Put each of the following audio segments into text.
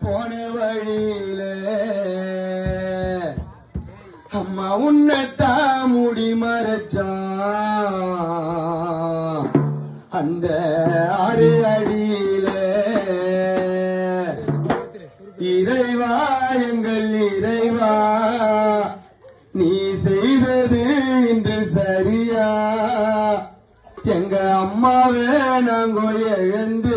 போன வழியில. அம்மா உன்னத்தா முடி மறைச்சான் அந்த ஆறு அடியில. இறைவா எங்கள் இறைவா நீ செய்தது இன்று சரியா? எங்க அம்மாவே நாங்கோ எழுந்து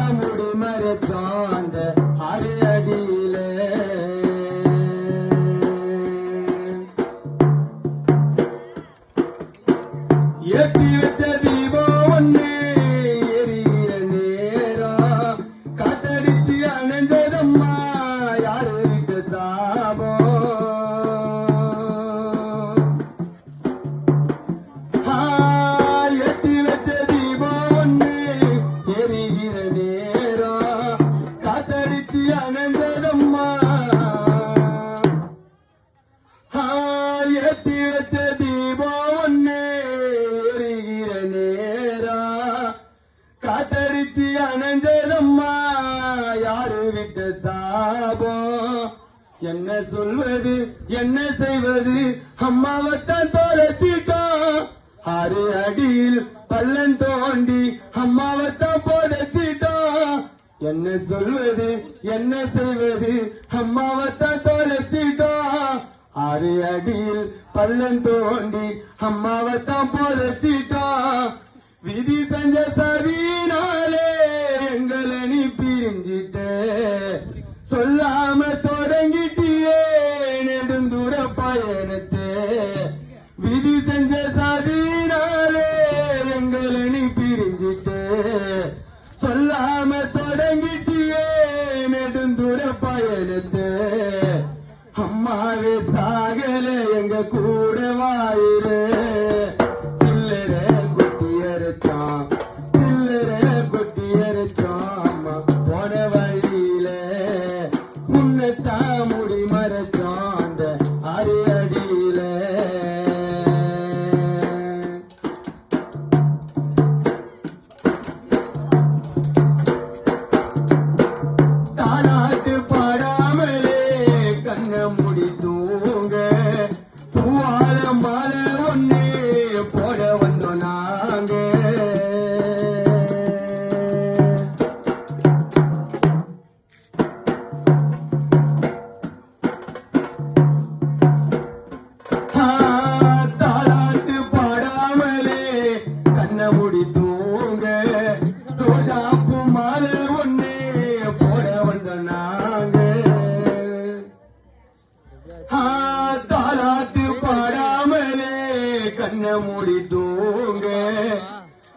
ஏத்தி வச்ச தீபம் ஒண்ணு எரிகிற நேரம் காத்தடிச்சு அணைஞ்சதம்மா யாரு விட்டு என்ன சொல்வது என்ன செய்வது? அம்மாவத்தான் தொலைச்சிட்டோம் ஆறு அடியில் பள்ளம் தோண்டி அம்மாவத்தான் புதைச்சிட்டோம் என்ன சொல்வது என்ன செய்வது? அம்மாவத்தான் தொலைச்சிட்டோம் ஆறு அடியில் பள்ளம் தோண்டி அம்மாவத்தான் புதைச்சிட்டோம் விதி செஞ்ச சதினாலே சொல்லாம தொடங்கிட்டியே நெடுந்தூர பயணத்தை. அம்மாவே சாகல எங்க கூட வாயிரு. சில்லற கொட்டி அரைச்சான் சில்லற கொட்டி அரைச்சான் போன வழியில. முடி மறைச்சான் அந்த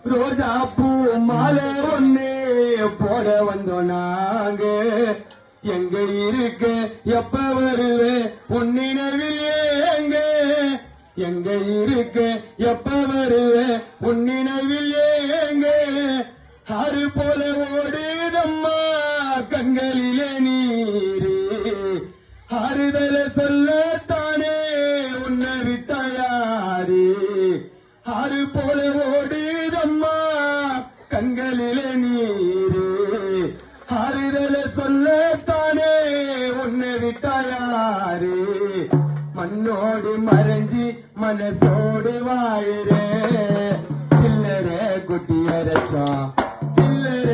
ரோஜா பூ மாலை ஒண்ணு போட வந்தோம் நாங்க. எங்க இருக்க? எப்ப வருவேன் உன்னினவில் ஏங்க. எங்க இருக்க? எப்ப வருவேன் உன்னினவில் ஏங்க. ஆறு போல ஓடுதம்மா கண்களிலே நீரு. ஆறுதல சொல்லத்தானே உன்னை விட்டாயாரே ஆறு போல ஓடு கண்களிலே நீரே. ஆறுதல சொல்லத்தானே உன்னை விட்டாயாரே மண்ணோடு மறைஞ்சி மனசோடு வாயிரே சில்லரே குட்டி அரைச்சான் சில்லற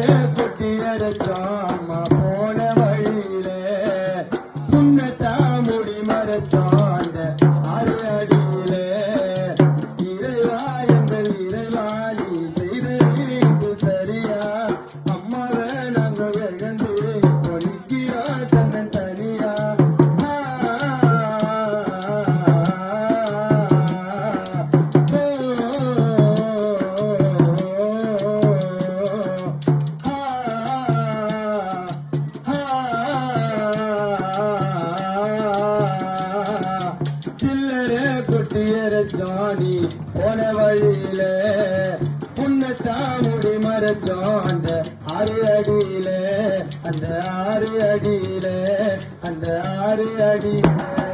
வச்சோம் அந்த ஆறு அடியில அந்த ஆறு அடியில அந்த ஆறு அடியில.